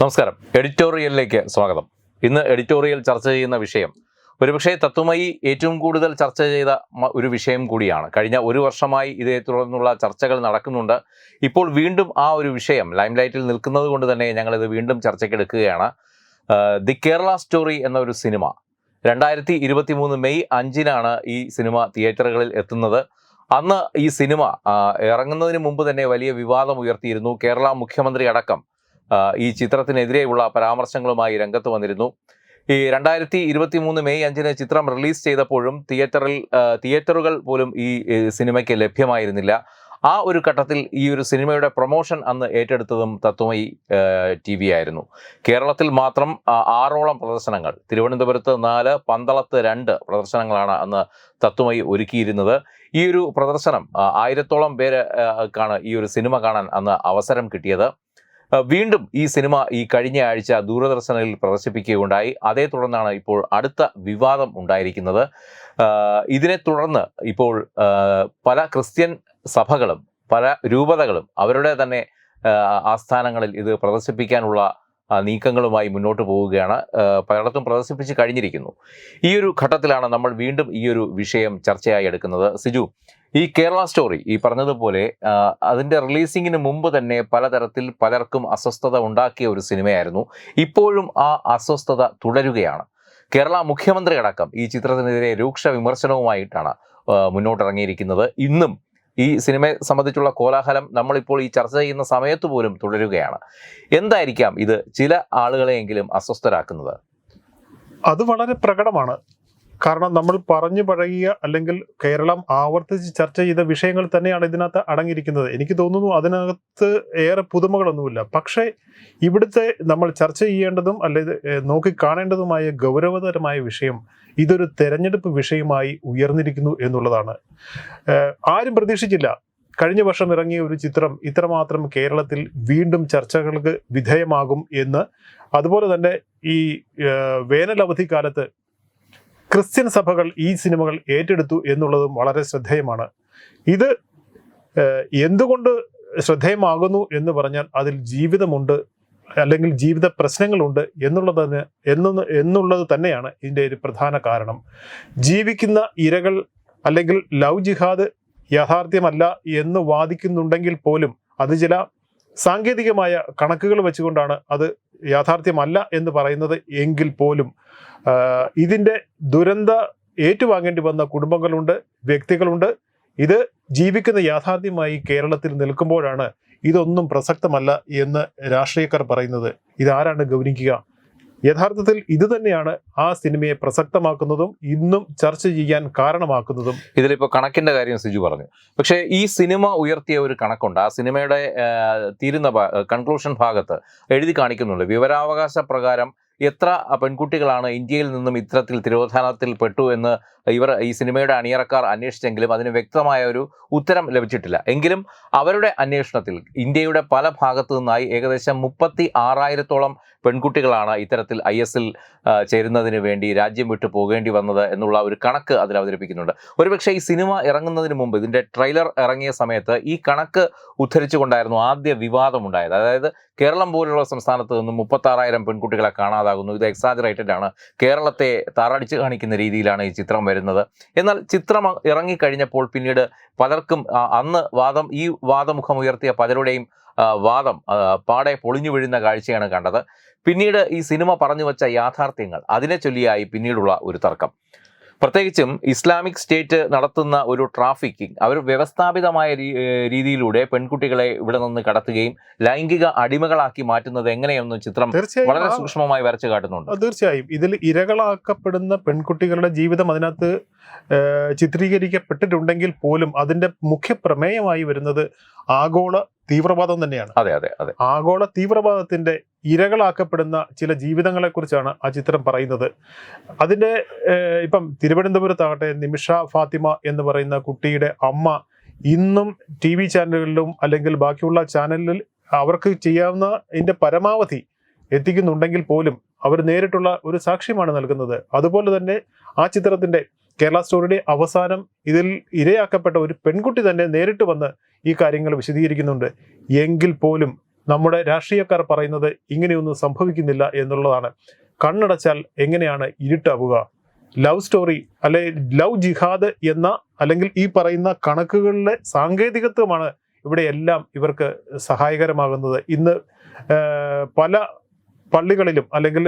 നമസ്കാരം. എഡിറ്റോറിയലിലേക്ക് സ്വാഗതം. ഇന്ന് എഡിറ്റോറിയൽ ചർച്ച ചെയ്യുന്ന വിഷയം ഒരുപക്ഷെ തത്വമായി ഏറ്റവും കൂടുതൽ ചർച്ച ചെയ്ത ഒരു വിഷയം കൂടിയാണ്. കഴിഞ്ഞ ഒരു വർഷമായി ഇതേ തുടർന്നുള്ള ചർച്ചകൾ നടക്കുന്നുണ്ട്. ഇപ്പോൾ വീണ്ടും ആ ഒരു വിഷയം ലൈംലൈറ്റിൽ നിൽക്കുന്നത് കൊണ്ട് തന്നെ ഞങ്ങളിത് വീണ്ടും ചർച്ചയ്ക്കെടുക്കുകയാണ് ദി കേരള സ്റ്റോറി എന്ന ഒരു സിനിമ. രണ്ടായിരത്തി ഇരുപത്തി മൂന്ന് മെയ് അഞ്ചിനാണ് ഈ സിനിമ തിയേറ്ററുകളിൽ എത്തുന്നത്. അന്ന് ഈ സിനിമ ഇറങ്ങുന്നതിന് മുമ്പ് തന്നെ വലിയ വിവാദം ഉയർത്തിയിരുന്നു. കേരള മുഖ്യമന്ത്രി അടക്കം ഈ ചിത്രത്തിനെതിരെയുള്ള പരാമർശങ്ങളുമായി രംഗത്ത് വന്നിരുന്നു. ഈ രണ്ടായിരത്തി ഇരുപത്തി മൂന്ന് മെയ് അഞ്ചിന് ചിത്രം റിലീസ് ചെയ്തപ്പോഴും തിയേറ്ററിൽ തിയേറ്ററുകൾ പോലും ഈ സിനിമയ്ക്ക് ലഭ്യമായിരുന്നില്ല. ആ ഒരു ഘട്ടത്തിൽ ഈ ഒരു സിനിമയുടെ പ്രൊമോഷൻ അന്ന് ഏറ്റെടുത്തതും തത്വമയി ടി വി ആയിരുന്നു. കേരളത്തിൽ മാത്രം ആറോളം പ്രദർശനങ്ങൾ തിരുവനന്തപുരത്ത് നാല് പന്തളത്ത് രണ്ട് പ്രദർശനങ്ങളാണ് അന്ന് തത്വമയി ഒരുക്കിയിരുന്നത്. ഈ ഒരു പ്രദർശനം ആയിരത്തോളം പേര് ഈ ഒരു സിനിമ കാണാൻ അന്ന് അവസരം കിട്ടിയത്. വീണ്ടും ഈ സിനിമ ഈ കഴിഞ്ഞ ആഴ്ച ദൂരദർശനിൽ പ്രദർശിപ്പിക്കുകയുണ്ടായി. അതേ തുടർന്നാണ് ഇപ്പോൾ അടുത്ത വിവാദം ഉണ്ടായിരിക്കുന്നത്. ഇതിനെ തുടർന്ന് ഇപ്പോൾ പല ക്രിസ്ത്യൻ സഭകളും പല രൂപതകളും അവരുടെ തന്നെ ആസ്ഥാനങ്ങളിൽ ഇത് പ്രദർശിപ്പിക്കാനുള്ള നീക്കങ്ങളുമായി മുന്നോട്ട് പോവുകയാണ് പലയിടത്തും പ്രദർശിപ്പിച്ച് കഴിഞ്ഞിരിക്കുന്നു. ഈ ഒരു ഘട്ടത്തിലാണ് നമ്മൾ വീണ്ടും ഈ ഒരു വിഷയം ചർച്ചയായി എടുക്കുന്നത്. സിജു ഈ കേരള സ്റ്റോറി ഈ പറഞ്ഞതുപോലെ അതിന്റെ റിലീസിങ്ങിന് മുമ്പ് തന്നെ പലതരത്തിൽ പലർക്കും അസ്വസ്ഥത ഉണ്ടാക്കിയ ഒരു സിനിമയായിരുന്നു. ഇപ്പോഴും ആ അസ്വസ്ഥത തുടരുകയാണ്. കേരള മുഖ്യമന്ത്രി അടക്കം ഈ ചിത്രത്തിനെതിരെ രൂക്ഷ വിമർശനവുമായിട്ടാണ് മുന്നോട്ടിറങ്ങിയിരിക്കുന്നത്. ഇന്നും ഈ സിനിമയെ സംബന്ധിച്ചുള്ള കോലാഹലം നമ്മളിപ്പോൾ ഈ ചർച്ച ചെയ്യുന്ന സമയത്ത് പോലും തുടരുകയാണ്. എന്തായിരിക്കാം ഇത് ചില ആളുകളെയെങ്കിലും അസ്വസ്ഥരാക്കുന്നത്? അത് വളരെ പ്രകടമാണ്. കാരണം നമ്മൾ പറഞ്ഞു പഴകിയ അല്ലെങ്കിൽ കേരളം ആവർത്തിച്ച് ചർച്ച ചെയ്ത വിഷയങ്ങൾ തന്നെയാണ് ഇതിനകത്ത് അടങ്ങിയിരിക്കുന്നത്. എനിക്ക് തോന്നുന്നു അതിനകത്ത് ഏറെ പുതുമകളൊന്നുമില്ല. പക്ഷേ ഇവിടുത്തെ നമ്മൾ ചർച്ച ചെയ്യേണ്ടതും അല്ലെങ്കിൽ നോക്കിക്കാണേണ്ടതുമായ നോക്കി കാണേണ്ടതുമായ ഗൗരവതരമായ വിഷയം ഇതൊരു തെരഞ്ഞെടുപ്പ് വിഷയമായി ഉയർന്നിരിക്കുന്നു എന്നുള്ളതാണ്. ആരും പ്രതീക്ഷിച്ചില്ല. കഴിഞ്ഞ വർഷം ഇറങ്ങിയ ഒരു ചിത്രം ഇത്രമാത്രം കേരളത്തിൽ വീണ്ടും ചർച്ചകൾക്ക് വിധേയമാകും എന്ന്. അതുപോലെ തന്നെ ഈ വേനൽ അവധിക്കാലത്ത് ക്രിസ്ത്യൻ സഭകൾ ഈ സിനിമകൾ ഏറ്റെടുത്തു എന്നുള്ളതും വളരെ ശ്രദ്ധേയമാണ്. ഇത് എന്തുകൊണ്ട് ശ്രദ്ധേയമാകുന്നു എന്ന് പറഞ്ഞാൽ അതിൽ ജീവിതമുണ്ട് അല്ലെങ്കിൽ ജീവിത പ്രശ്നങ്ങളുണ്ട് എന്നുള്ളത് എന്നൊന്ന് എന്നുള്ളത് തന്നെയാണ് ഇതിന്റെ ഒരു പ്രധാന കാരണം. ജീവിക്കുന്ന ഇരകൾ അല്ലെങ്കിൽ ലവ് ജിഹാദ് യാഥാർത്ഥ്യമല്ല എന്ന് വാദിക്കുന്നുണ്ടെങ്കിൽ പോലും അത് ചില സാങ്കേതികമായ കണക്കുകൾ വെച്ചുകൊണ്ടാണ് അത് യാഥാർത്ഥ്യമല്ല എന്ന് പറയുന്നത് എങ്കിൽ പോലും ഇതിന്റെ ദുരന്ത ഏറ്റുവാങ്ങേണ്ടി വന്ന കുടുംബങ്ങളുണ്ട് വ്യക്തികളുണ്ട്. ഇത് ജീവിക്കുന്ന യാഥാർത്ഥ്യമായി കേരളത്തിൽ നിൽക്കുമ്പോഴാണ് ഇതൊന്നും പ്രസക്തമല്ല എന്ന് രാഷ്ട്രീയക്കാർ പറയുന്നത്. ഇതാരാണ് ഗൗനിക്കുക? യഥാർത്ഥത്തിൽ ഇത് തന്നെയാണ് ആ സിനിമയെ പ്രസക്തമാക്കുന്നതും ഇന്നും ചർച്ച ചെയ്യാൻ കാരണമാക്കുന്നതും. ഇതിലിപ്പോൾ കണക്കിന്റെ കാര്യം സിജു പറഞ്ഞു. പക്ഷേ ഈ സിനിമ ഉയർത്തിയ ഒരു കണക്കുണ്ട്. ആ സിനിമയുടെ തീരുന്ന കൺക്ലൂഷൻ ഭാഗത്ത് എഴുതി കാണിക്കുന്നുണ്ട്. വിവരാവകാശ പ്രകാരം എത്ര പെൺകുട്ടികളാണ് ഇന്ത്യയിൽ നിന്നും ഇത്തരത്തിൽ തിരോധാനത്തിൽ പെട്ടു എന്ന് ഇവർ ഈ സിനിമയുടെ അണിയറക്കാർ അന്വേഷിച്ചെങ്കിലും അതിന് വ്യക്തമായ ഒരു ഉത്തരം ലഭിച്ചിട്ടില്ല. എങ്കിലും അവരുടെ അന്വേഷണത്തിൽ ഇന്ത്യയുടെ പല ഭാഗത്തു നിന്നായി ഏകദേശം മുപ്പത്തി ആറായിരത്തോളം പെൺകുട്ടികളാണ് ഇത്തരത്തിൽ ഐ എസിൽ ചേരുന്നതിന് വേണ്ടി രാജ്യം വിട്ടു പോകേണ്ടി വന്നത് എന്നുള്ള ഒരു കണക്ക് അതിൽ അവതരിപ്പിക്കുന്നുണ്ട്. ഒരുപക്ഷെ ഈ സിനിമ ഇറങ്ങുന്നതിന് മുമ്പ് ഇതിന്റെ ട്രെയിലർ ഇറങ്ങിയ സമയത്ത് ഈ കണക്ക് ഉദ്ധരിച്ചുകൊണ്ടായിരുന്നു ആദ്യ വിവാദം ഉണ്ടായത് അതായത് കേരളം പോലുള്ള സംസ്ഥാനത്ത് നിന്നും മുപ്പത്താറായിരം പെൺകുട്ടികളെ കാണാതാകുന്നു. ഇത് എക്സാജറേറ്റഡ് ആണ്. കേരളത്തെ താറടിച്ച് കാണിക്കുന്ന രീതിയിലാണ് ഈ ചിത്രം വരുന്നത്. എന്നാൽ ചിത്രം ഇറങ്ങിക്കഴിഞ്ഞപ്പോൾ പിന്നീട് പലർക്കും അന്ന് വാദം ഈ വാദമുഖം ഉയർത്തിയ പലരുടെയും വാദം പാടെ പൊളിഞ്ഞു വീഴുന്ന കാഴ്ചയാണ് കണ്ടത്. പിന്നീട് ഈ സിനിമ പറഞ്ഞു വച്ച യാഥാർത്ഥ്യങ്ങൾ അതിനെ ചൊല്ലിയായി പിന്നീടുള്ള ഒരു തർക്കം. പ്രത്യേകിച്ചും ഇസ്ലാമിക് സ്റ്റേറ്റ് നടത്തുന്ന ഒരു ട്രാഫിക്കിംഗ് അവർ വ്യവസ്ഥാപിതമായ രീതിയിലൂടെ പെൺകുട്ടികളെ ഇവിടെ നിന്ന് കടത്തുകയും ലൈംഗിക അടിമകളാക്കി മാറ്റുന്നത് എങ്ങനെയെന്ന് ചിത്രം വളരെ സൂക്ഷ്മമായി വരച്ചു കാട്ടുന്നുണ്ട്. തീർച്ചയായും. ഇതിൽ ഇരകളാക്കപ്പെടുന്ന പെൺകുട്ടികളുടെ ജീവിതം അതിനകത്ത് ചിത്രീകരിക്കപ്പെട്ടിട്ടുണ്ടെങ്കിൽ പോലും അതിന്റെ മുഖ്യ പ്രമേയമായി വരുന്നത് ആഗോള തീവ്രവാദം തന്നെയാണ്. അതെ അതെ അതെ. ആഗോള തീവ്രവാദത്തിന്റെ ഇരകളാക്കപ്പെടുന്ന ചില ജീവിതങ്ങളെ കുറിച്ചാണ് ആ ചിത്രം പറയുന്നത്. അതിന്റെ ഇപ്പം തിരുവനന്തപുരത്താകട്ടെ നിമിഷ ഫാത്തിമ എന്ന് പറയുന്ന കുട്ടിയുടെ അമ്മ ഇന്നും ടി വി ചാനലുകളിലും അല്ലെങ്കിൽ ബാക്കിയുള്ള ചാനലിൽ അവർക്ക് ചെയ്യാവുന്ന ഇതിന്റെ പരമാവധി എത്തിക്കുന്നുണ്ടെങ്കിൽ പോലും അവർ നേരിട്ടുള്ള ഒരു സാക്ഷ്യമാണ് നൽകുന്നത്. അതുപോലെ തന്നെ ആ ചിത്രത്തിന്റെ കേരള സ്റ്റോറിയുടെ അവസാനം ഇതിൽ ഇരയാക്കപ്പെട്ട ഒരു പെൺകുട്ടി തന്നെ നേരിട്ട് വന്ന് ഈ കാര്യങ്ങൾ വിശദീകരിക്കുന്നുണ്ട്. എങ്കിൽ പോലും നമ്മുടെ രാഷ്ട്രീയക്കാർ പറയുന്നത് ഇങ്ങനെയൊന്നും സംഭവിക്കുന്നില്ല എന്നുള്ളതാണ്. കണ്ണടച്ചാൽ എങ്ങനെയാണ് ഇരുട്ടാവുക? ലവ് സ്റ്റോറി അല്ലെ ലവ് ജിഹാദ് എന്ന അല്ലെങ്കിൽ ഈ പറയുന്ന കണക്കുകളിലെ സാങ്കേതികത്വമാണ് ഇവിടെ എല്ലാം ഇവർക്ക് സഹായകരമാകുന്നത്. ഇന്ന് പല പള്ളികളിലും അല്ലെങ്കിൽ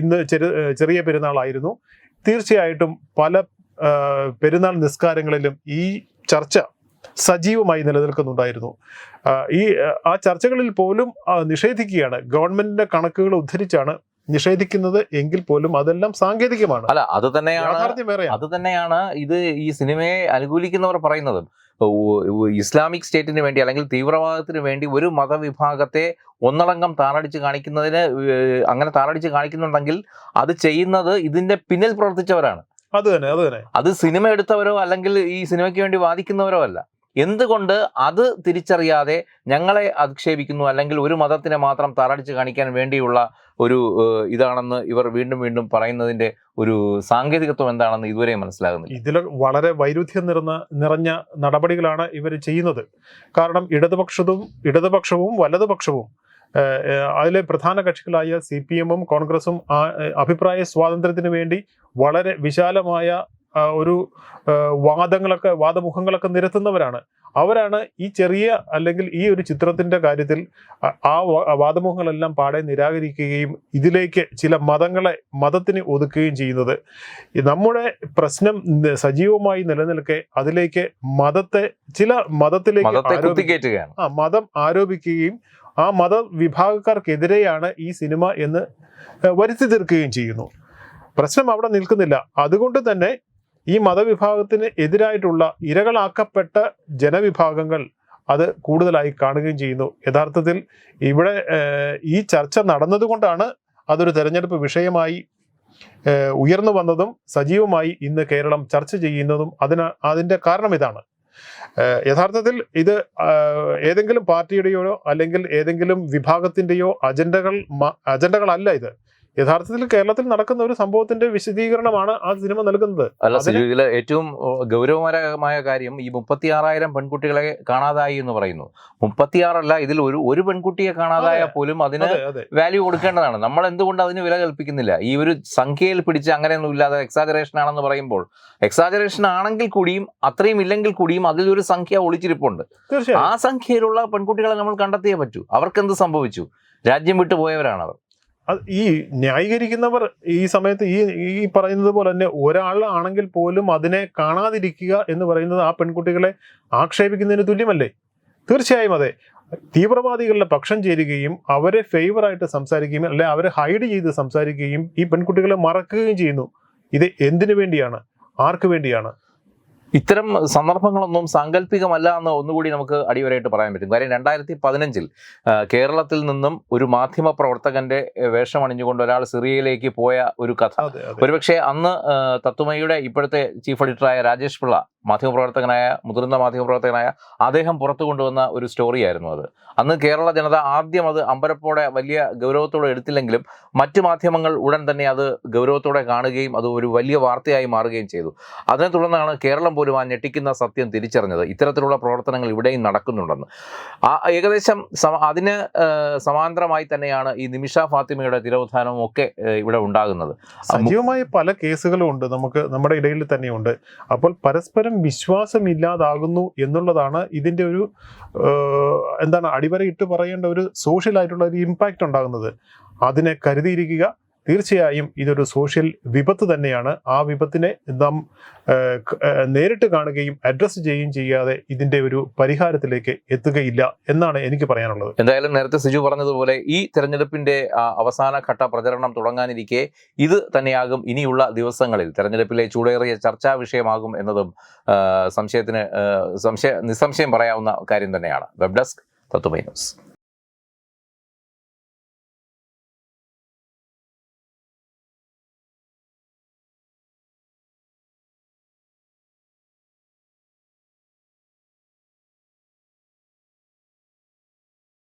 ഇന്ന് ചെറു ചെറിയ പെരുന്നാളായിരുന്നു. തീർച്ചയായിട്ടും പല പെരുന്നാൾ നിസ്കാരങ്ങളിലും ഈ ചർച്ച സജീവമായി നിലനിൽക്കുന്നുണ്ടായിരുന്നു. ഈ ആ, ചർച്ചകളിൽ പോലും നിഷേധിക്കുകയാണ്. ഗവൺമെന്റിന്റെ കണക്കുകൾ ഉദ്ധരിച്ചാണ് നിഷേധിക്കുന്നത് എങ്കിൽ പോലും അതെല്ലാം സാങ്കേതികമാണ്. അല്ല അത് തന്നെയാണ് അത് തന്നെയാണ് ഇത് ഈ സിനിമയെ അനുകൂലിക്കുന്നവർ പറയുന്നത്. ഇസ്ലാമിക് സ്റ്റേറ്റിന് വേണ്ടി അല്ലെങ്കിൽ തീവ്രവാദത്തിന് വേണ്ടി ഒരു മതവിഭാഗത്തെ ഒന്നടങ്കം താറടിച്ച് കാണിക്കുന്നതിന് അങ്ങനെ താറടിച്ച് കാണിക്കുന്നുണ്ടെങ്കിൽ അത് ചെയ്യുന്നത് ഇതിന്റെ പിന്നിൽ പ്രവർത്തിച്ചവരാണ്. അത് തന്നെ അത് തന്നെ. അത് സിനിമ എടുത്തവരോ അല്ലെങ്കിൽ ഈ സിനിമയ്ക്ക് വേണ്ടി വാദിക്കുന്നവരോ അല്ല. എന്തുകൊണ്ട് അത് തിരിച്ചറിയാതെ ഞങ്ങളെ അധിക്ഷേപിക്കുന്നു അല്ലെങ്കിൽ ഒരു മതത്തിനെ മാത്രം താറടിച്ച് കാണിക്കാൻ വേണ്ടിയുള്ള ഒരു ഇതാണെന്ന് ഇവർ വീണ്ടും വീണ്ടും പറയുന്നതിന്റെ ഒരു സാങ്കേതികത്വം എന്താണെന്ന് ഇതുവരെ മനസ്സിലാകുന്നില്ല. ഇതിൽ വളരെ വൈരുദ്ധ്യം നിറഞ്ഞ നിറഞ്ഞ നടപടികളാണ് ഇവർ ചെയ്യുന്നത്. കാരണം ഇടതുപക്ഷതും ഇടതുപക്ഷവും വലതുപക്ഷവും അതിലെ പ്രധാന കക്ഷികളായ സി പി എമ്മും കോൺഗ്രസും അഭിപ്രായ സ്വാതന്ത്ര്യത്തിന് വേണ്ടി വളരെ വിശാലമായ ഒരു വാദങ്ങളൊക്കെ വാദമുഖങ്ങളൊക്കെ നിരത്തുന്നവരാണ്. അവരാണ് ഈ ചെറിയ അല്ലെങ്കിൽ ഈ ഒരു ചിത്രത്തിന്റെ കാര്യത്തിൽ ആ- വാദമുഖങ്ങളെല്ലാം പാടെ നിരാകരിക്കുകയും ഇതിലേക്ക് ചില മതങ്ങളെ മതത്തിന് ഒതുക്കുകയും ചെയ്യുന്നത്. നമ്മുടെ പ്രശ്നം സജീവമായി നിലനിൽക്കെ അതിലേക്ക് മതത്തെ ചില മതത്തിലേക്ക് മതത്തെ ആ മതം ആരോപിക്കുകയും ആ മത വിഭാഗക്കാർക്കെതിരെയാണ് ഈ സിനിമ എന്ന് വരുത്തി തീർക്കുകയും ചെയ്യുന്നു. പ്രശ്നം അവിടെ നിൽക്കുന്നില്ല. അതുകൊണ്ട് തന്നെ ഈ മതവിഭാഗത്തിന് എതിരായിട്ടുള്ള ഇരകളാക്കപ്പെട്ട ജനവിഭാഗങ്ങൾ അത് കൂടുതലായി കാണുകയും ചെയ്യുന്നു. യഥാർത്ഥത്തിൽ ഇവിടെ ഈ ചർച്ച നടന്നതുകൊണ്ടാണ് അതൊരു തെരഞ്ഞെടുപ്പ് വിഷയമായി ഉയർന്നു വന്നതും സജീവമായി ഇന്ന് കേരളം ചർച്ച ചെയ്യുന്നതും അതിന് അതിന്റെ കാരണം ഇതാണ്. യഥാർത്ഥത്തിൽ ഇത് ഏതെങ്കിലും പാർട്ടിയുടെയോ അല്ലെങ്കിൽ ഏതെങ്കിലും വിഭാഗത്തിന്റെയോ അജണ്ടകൾ അജണ്ടകളല്ല ഇത്. യഥാർത്ഥത്തിൽ കേരളത്തിൽ നടക്കുന്ന ഒരു സംഭവത്തിന്റെ വിശദീകരണമാണ് ആ സിനിമ നൽകുന്നത്. അല്ല അതിന് ഏറ്റവും ഗൗരവമായ ഗൗരവകരമായ കാര്യം ഈ മുപ്പത്തി ആറായിരം പെൺകുട്ടികളെ കാണാതായി എന്ന് പറയുന്നു. മുപ്പത്തിയാറല്ല ഇതിൽ ഒരു ഒരു പെൺകുട്ടിയെ കാണാതായ പോലും അതിന് അതെ അതെ. വാല്യൂ കൊടുക്കേണ്ടതാണ്. നമ്മൾ എന്തുകൊണ്ട് അതിന് വില കൽപ്പിക്കുന്നില്ല? ഈ ഒരു സംഖ്യയിൽ പിടിച്ച് അങ്ങനെയൊന്നും ഇല്ലാതെ എക്സാജറേഷൻ ആണെന്ന് പറയുമ്പോൾ എക്സാജറേഷൻ ആണെങ്കിൽ കൂടിയും അത്രയും ഇല്ലെങ്കിൽ കൂടിയും അതിലൊരു സംഖ്യ ഒളിച്ചിരിപ്പുണ്ട്. ആ സംഖ്യയിലുള്ള പെൺകുട്ടികളെ നമ്മൾ കണ്ടെത്തിയേ പറ്റൂ. അവർക്ക് എന്ത് സംഭവിച്ചു? രാജ്യം വിട്ടു പോയവരാണ് അവർ ഈ ന്യായീകരിക്കുന്നവർ ഈ സമയത്ത് ഈ ഈ പറയുന്നത് പോലെ തന്നെ ഒരാളാണെങ്കിൽ പോലും അതിനെ കാണാതിരിക്കുക എന്ന് പറയുന്നത് ആ പെൺകുട്ടികളെ ആക്ഷേപിക്കുന്നതിന് തുല്യമല്ലേ? തീർച്ചയായും അതെ. തീവ്രവാദികളുടെ പക്ഷം ചേരുകയും അവരെ ഫേവറായിട്ട് സംസാരിക്കുകയും അല്ലെ അവരെ ഹൈഡ് ചെയ്ത് സംസാരിക്കുകയും ഈ പെൺകുട്ടികളെ മറക്കുകയും ചെയ്യുന്നു. ഇത് എന്തിനു വേണ്ടിയാണ്? ആർക്കു വേണ്ടിയാണ്? ഇത്തരം സന്ദർഭങ്ങളൊന്നും സാങ്കല്പികമല്ല എന്ന് ഒന്നുകൂടി നമുക്ക് അടിവരായിട്ട് പറയാൻ പറ്റും. കാര്യം രണ്ടായിരത്തി പതിനഞ്ചിൽ കേരളത്തിൽ നിന്നും ഒരു മാധ്യമ പ്രവർത്തകന്റെ വേഷം അണിഞ്ഞുകൊണ്ട് ഒരാൾ സിറിയയിലേക്ക് പോയ ഒരു കഥ. ഒരുപക്ഷെ അന്ന് തത്തുമയുടെ ഇപ്പോഴത്തെ ചീഫ് എഡിറ്ററായ രാജേഷ് പിള്ള മാധ്യമപ്രവർത്തകനായ മുതിർന്ന മാധ്യമപ്രവർത്തകനായ അദ്ദേഹം പുറത്തു കൊണ്ടുവന്ന ഒരു സ്റ്റോറിയായിരുന്നു അത്. അന്ന് കേരള ജനത ആദ്യം അത് അമ്പരപ്പോടെ വലിയ ഗൗരവത്തോടെ എടുത്തില്ലെങ്കിലും മറ്റ് മാധ്യമങ്ങൾ ഉടൻ തന്നെ അത് ഗൗരവത്തോടെ കാണുകയും അത് ഒരു വലിയ വാർത്തയായി മാറുകയും ചെയ്തു. അതിനെ തുടർന്നാണ് കേരളം പോലും ആ ഞെട്ടിക്കുന്ന സത്യം തിരിച്ചറിഞ്ഞത്. ഇത്തരത്തിലുള്ള പ്രവർത്തനങ്ങൾ ഇവിടെയും നടക്കുന്നുണ്ടെന്ന്. ആ ഏകദേശം അതിന് സമാന്തരമായി തന്നെയാണ് ഈ നിമിഷ ഫാത്തിമയുടെ തിരോധാനവും ഒക്കെ ഇവിടെ ഉണ്ടാകുന്നത്. സജീവമായ പല കേസുകളും ഉണ്ട്. നമുക്ക് നമ്മുടെ ഇടയിൽ തന്നെയുണ്ട്. അപ്പോൾ പരസ്പരം വിശ്വാസമില്ലാതാകുന്നു എന്നുള്ളതാണ് ഇതിന്റെ ഒരു എന്താണ് അടിവരയിട്ട് പറയേണ്ട ഒരു സോഷ്യലായിട്ടുള്ള ഒരു ഇമ്പാക്റ്റ് ഉണ്ടാകുന്നത്. അതിനെ കരുതിയിരിക്കുക. തീർച്ചയായും ഇതൊരു സോഷ്യൽ വിപത്ത് തന്നെയാണ്. ആ വിപത്തിനെ നാം നേരിട്ട് കാണുകയും അഡ്രസ്സ് ചെയ്യുകയും ചെയ്യാതെ ഇതിന്റെ ഒരു പരിഹാരത്തിലേക്ക് എത്തുകയില്ല എന്നാണ് എനിക്ക് പറയാനുള്ളത്. എന്തായാലും നേരത്തെ സിജു പറഞ്ഞതുപോലെ ഈ തെരഞ്ഞെടുപ്പിന്റെ അവസാന ഘട്ട പ്രചരണം തുടങ്ങാനിരിക്കെ ഇത് തന്നെയാകും ഇനിയുള്ള ദിവസങ്ങളിൽ. തെരഞ്ഞെടുപ്പിലെ ചൂടേറിയ ചർച്ചാ വിഷയമാകും എന്നതും സംശയത്തിന് സംശയ നിസ്സംശയം പറയാവുന്ന കാര്യം തന്നെയാണ്. വെബ് ഡെസ്ക് തത്വമൈ ന്യൂസ്